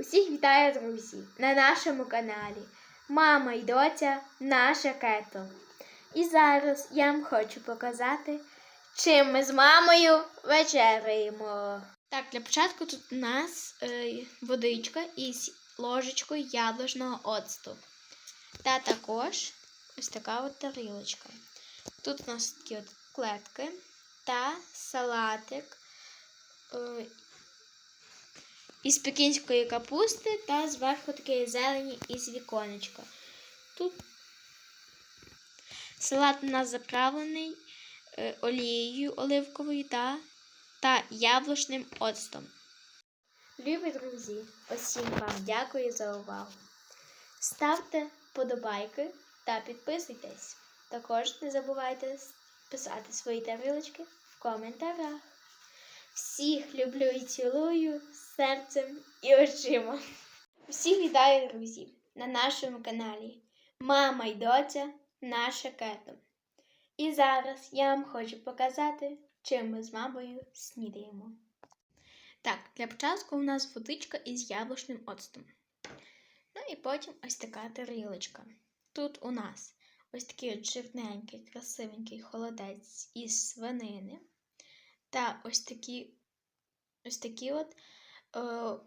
Усіх вітаю, друзі, на нашому каналі Мама і доця наша кетл. І зараз я вам хочу показати, чим ми з мамою вечеряємо. Так, для початку тут у нас е, водичка із ложечкою яблучного оцту. Та також ось така от тарілочка. Тут у нас такі от клетки та салатик. Е, із пекінської капусти та зверху такі зелені із віконечка. Тут салат у нас заправлений е, олією оливковою та, та яблучним оцтом. Любі друзі, усім вам дякую за увагу. Ставте подобайки та підписуйтесь. Також не забувайте писати свої тарілочки в коментарях. Всіх люблю і цілую серцем і очима. Всіх вітаю, друзі, на нашому каналі Мама й доця наша кето. І зараз я вам хочу показати, чим ми з мамою снідаємо. Так, для початку у нас водичка із яблучним оцтом. Ну і потім ось така тарілочка. Тут у нас ось такий от жирненький, красивенький холодець із свинини. Та ось такі ось такі от е,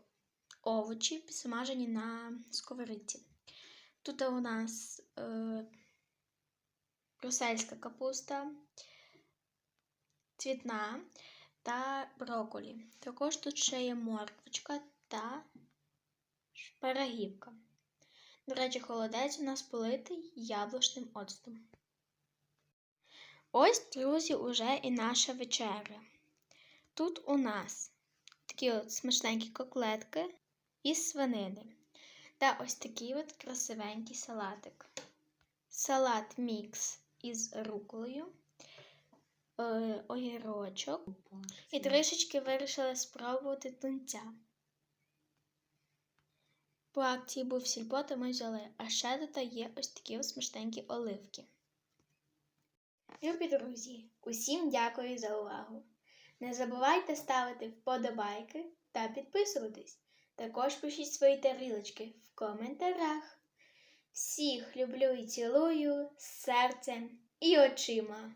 овочі підсмажені на сковорідці. Тут у нас е, брусельська капуста, цвітна та брокколі. Також тут ще є морквочка та шпарагівка. До речі, холодець у нас политий яблучним оцтом. Ось, друзі, уже і наша вечеря. Тут у нас такі от смачненькі коклетки із свинини. Та ось такий от красивенький салатик. Салат мікс із руколою, е, огірочок. І трішечки вирішила спробувати тунця. По акції був сільпо, то ми взяли, а ще тут є ось такі ось смачненькі оливки. Любі друзі, усім дякую за увагу! Не забувайте ставити вподобайки та підписуватись. Також пишіть свої тарілочки в коментарях. Всіх люблю і цілую серцем і очима.